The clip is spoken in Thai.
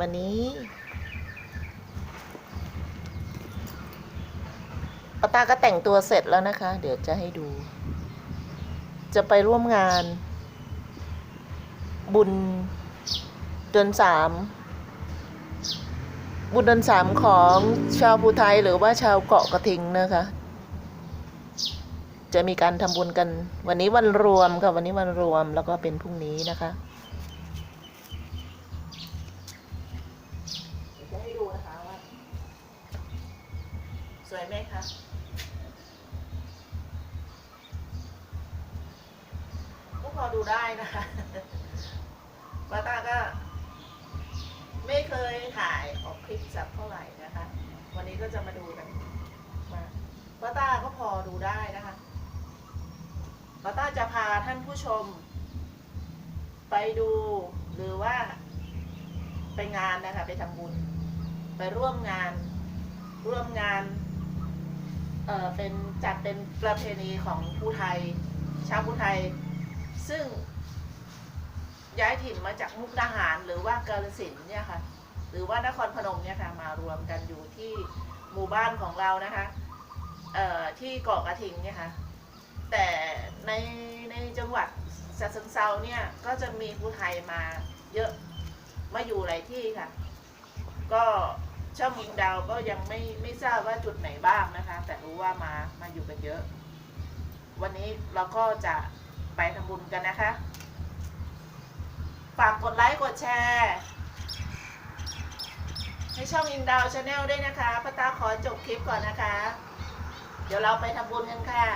วันนี้ปาตาก็แต่งตัวเสร็จแล้วนะคะ เดี๋ยวจะให้ดู จะไปร่วมงาน บุญเดือนสามบุญเดือนสามของชาวภูไทยหรือว่าชาวเกาะกระทิงนะคะ จะมีการทำบุญกัน วันนี้วันรวมค่ะวันนี้วันรวมแล้วก็เป็นพรุ่งนี้นะคะเดี๋ยวจะให้ดูนะคะว่า ส วยไหมคะก็พอดูได้นะคะป้าตาก็ ไม่เคยถ่ายออกคลิปสักเท่าไหร่นะคะ วันนี้ก็จะมาดูกันมาป้าตาก็พอดูได้นะคะป้าตาจะพาท่านผู้ชม ไปดูหรือว่า ไปงานนะคะ ไปทำบุญ ไปร่วมงานร่วมงาน เอ่อเป็นจัดเป็นประเพณีของผู้ไทย ชาวผู้ไทย ซึ่งย้ายถิ่นมาจากมุกดาหารหรือว่ากาฬสินธุ์เนี่ยค่ะ หรือว่านครพนมเนี่ยค่ะมารวมกันอยู่ที่หมู่บ้านของเรานะคะเอ่อที่เกาะกระทิงเนี่ยค่ะแต่ในในจังหวัดฉะเชิงเซาเนี่ยก็จะมีผู้ไทยมาเยอะมาอยู่หลายที่ค่ะ ก็ ช่องยิงดาวก็ยังไม่ไม่ทราบว่าจุดไหนบ้างนะคะ แต่รู้ว่ามามาอยู่กันเยอะ วันนี้เราก็จะไปทำบุญกันนะคะ ฝากกดไลค์กดแชร์ให้ช่องอินดาวชาแนลด้วยนะคะพระตาขอจบคลิปก่อนนะคะ เดี๋ยวเราไปทำบุญกันค่ะ